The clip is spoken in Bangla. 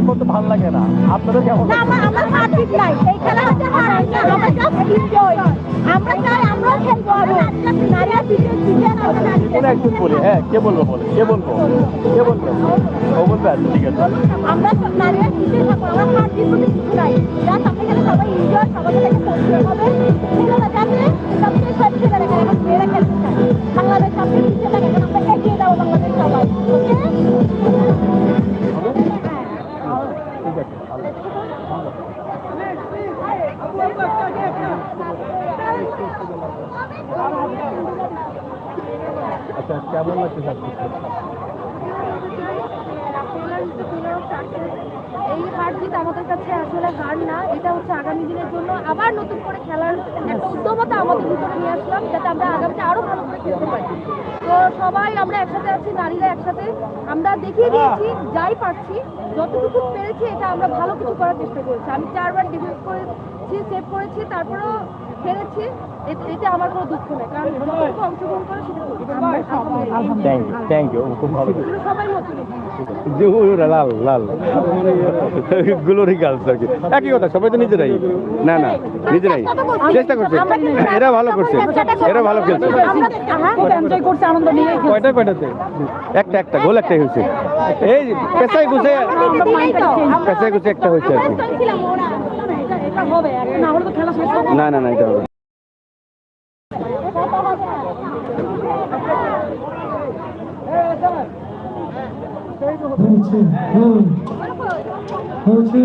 হারার কত ভালো লাগে না। আপনাদের কেমন না আমার আমার হার ঠিক নাই। এই খেলা হচ্ছে হার না আমরা জাস্ট এনজয় আমরা চাই আমরা খেলব আরও নারীরা না আচ্ছা কোন একজন বলে হ্যাঁ কে বলব বলে কে বলব? কে বলব? ও বলবে ঠিক আছে। আমরা সব নারীরা পিছিয়ে থাকব আমরা হার কিছু নাই। জাস্ট আচ্ছা কেমন লাগছে সব এই হার জিত আমাদের কাছে আসলে হার না, এটা হচ্ছে আগামী দিনের জন্য আবার নতুন করে খেলার একটা আমাদের ভিতরে নিয়ে আসলাম যাতে আমরা আগামীতে আরও ভালো করে খেলতে পারি। তো সবাই আমরা একসাথে আছি নারীরা একসাথে। আমরা দেখিয়ে দিয়েছি যাই পারছি যতটুকু পেরেছি এটা আমরা ভালো কিছু করার চেষ্টা করেছি। আমি চারবার ডিফেন্স করেছি সেভ করেছি তারপরেও হেরেছি এতে আমার কোনো দুঃখ নেই কারণ যতটুকু অংশগ্রহণ করে সেটা লাল লাল। গ্লোরি গার্লস আর কি? একই কথা সবাই তো নিজেরাই। না না নিজেরাই। চেষ্টা করছে। এরা ভালো করছে এরা ভালো খেলছে করছে আনন্দ কয়টা কয়টাতে একটা একটা গোল একটাই হয়েছে এই পেশায় ঘুষে পেশায় ঘুষে একটা হয়েছে আর কি না হলে তো খেলা শেষ হবে না না না এটা হবে হয়েছে হয়েছে